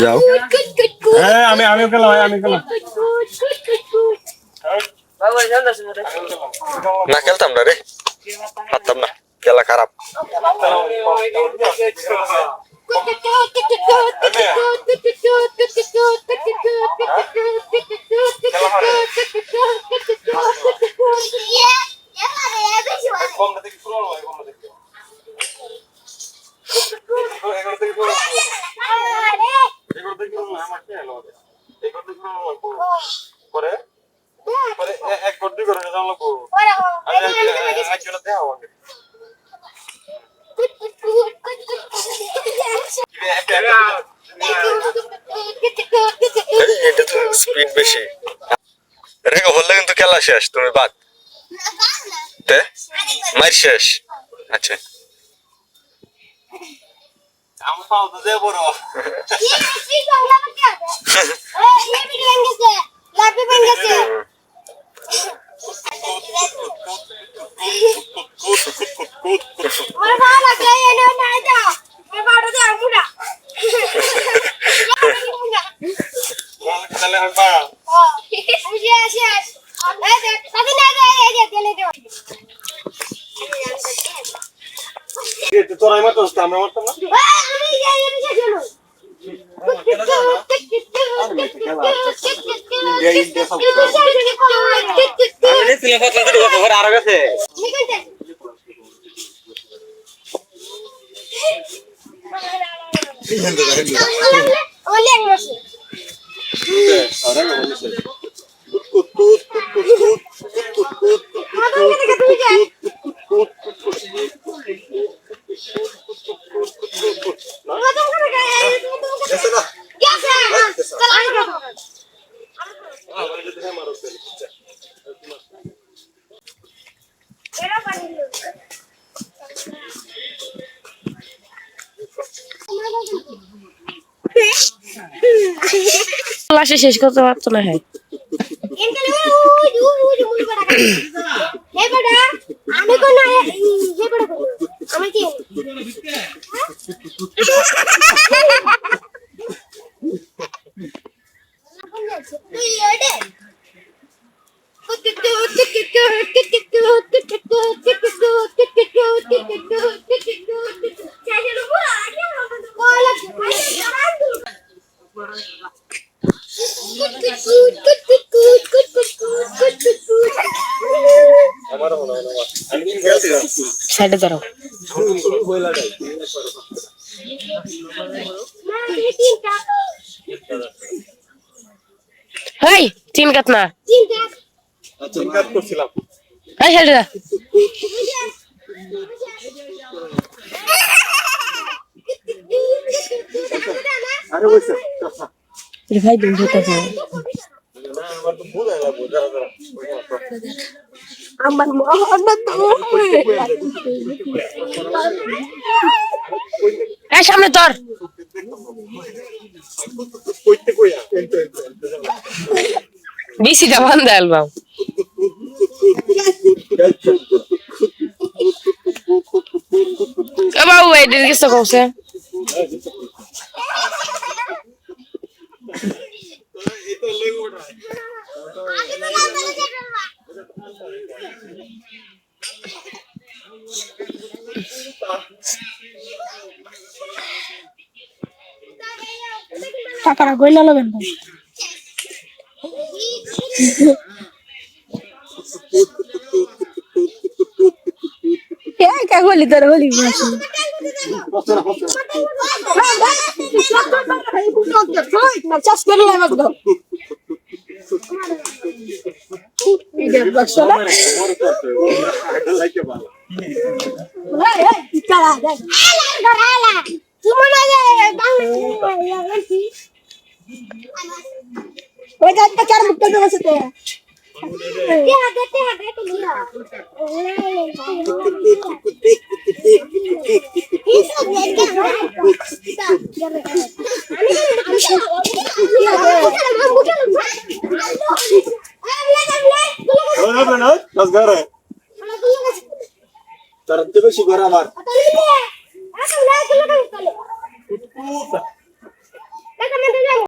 যাও হ্যাঁ আমি আমি গেলাম আমি গেলাম না খেলতাম না রে পারতাম না খেলা খারাপ আমি স্পিড বেশি রেখে বললে কিন্তু খেলা শেষ তুমি বাদ তে মার শেষ আচ্ছা আমার পাও তো দে বড় আমার ভালো লাগলে এনে নাই দাও আমার ভালো দাও মুড়া তাহলে আমি পারা শেষ শেষ এই দেখ তাতে না দে এই যে তেলে দে তোরা মারতো আমরা মারতাম না আমি যাই আমি শেষ হলো আরও গেছে। অনেক মশলা ক্লাসে শেষ করতে পারতো না হ্যাঁ আমি কোন হে বড় আমি কি তুই এডে আমার মনে হয় না আমি কিন্তু গেছি সাইডে দাঁড়াও। হেই তিন কাত না। কাজ করছিলাম এই সাইডে ভাই দিন ধরতে হবে আমার তো ভুল। হয়ে লাগবো যারা যারা আমার এই সামনে তোর। বিসিটা বন্ধ অ্যালবাম। বাবু এই দিকে কিছু কইছে? এটা লই ওটা টাকাটা গইলা লবেন ভাই কে কে গলি তোর গলি মাসি চাষ করে তো বাক্স না ওই গাছটা চার মুক্ত দেওয়া সাথে আমি হবে না দশ ঘর তার তো বেশি ঘর আমার